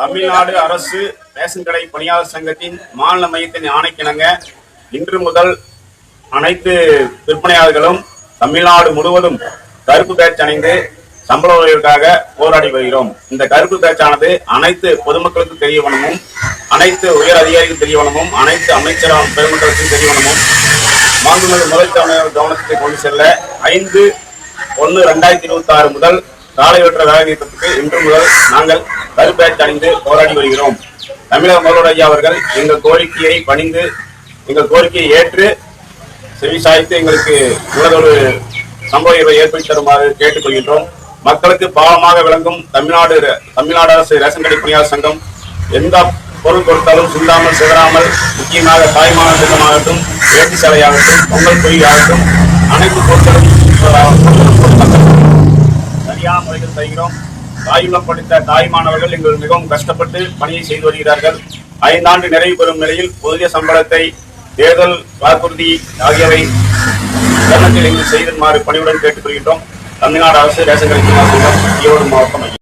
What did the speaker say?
தமிழ்நாடு அரசு ரேஷன் கடை பணியாளர் சங்கத்தின் மாநில மையத்தின் ஆணைக்கிணங்க இன்று முதல் அனைத்து விற்பனையாளர்களும் தமிழ்நாடு முழுவதும் கருப்பு பேட்ச் அணிந்து சம்பள உயர்வுக்காக போராடி வருகிறோம். இந்த கருப்பு பேட்சானது அனைத்து பொதுமக்களுக்கு தெரியவனமும் அனைத்து உயர் அதிகாரிகள் தெரியவனமும் அனைத்து அமைச்சர் பெருமக்களுக்கும் தெரியவனமும் மாண்புமிகு முதல் கவன- கொண்டு செல்ல ஐந்து ஒன்று ரெண்டாயிரத்தி இருபத்தி ஆறு முதல் காலையற்ற வேலை நிறுத்தத்துக்கு இன்று முதல் நாங்கள் கருப்பேட் அணிந்து போராடி வருகிறோம். தமிழக முதல்வர் ஐயா அவர்கள் எங்கள் கோரிக்கையை பணிந்து எங்கள் கோரிக்கையை ஏற்று செவி சாய்த்து எங்களுக்கு உலகொரு சம்பவ இவை ஏற்படுத்தி தருமாறு கேட்டுக்கொள்கின்றோம். மக்களுக்கு பாவமாக விளங்கும் தமிழ்நாடு தமிழ்நாடு அரசு ரேஷன் கடை பணியாளர் சங்கம் எந்த பொருள் கொடுத்தாலும் சுண்டாமல் சிதறாமல் முக்கியமாக தாய்மான திட்டமாகட்டும் வேட்டி சேலையாகட்டும் பொங்கல் பொய் ஆகட்டும் அனைத்து பொருட்களும் சரியான முறையில் செய்கிறோம் தாயுள்ளம் படித்த தாய் மாணவர்கள் எங்கள் மிகவும் கஷ்டப்பட்டு பணியை செய்து வருகிறார்கள். ஐந்தாண்டு நிறைவு பெறும் நிலையில் புதிய சம்பளத்தை தேர்தல் வாக்குறுதி ஆகியவை தருணத்தில் எங்கள் செய்துமாறு பணியுடன் கேட்டுக்கொள்கின்றோம். தமிழ்நாடு அரசு ரேசன் கடை ஈரோடு மாவட்டம்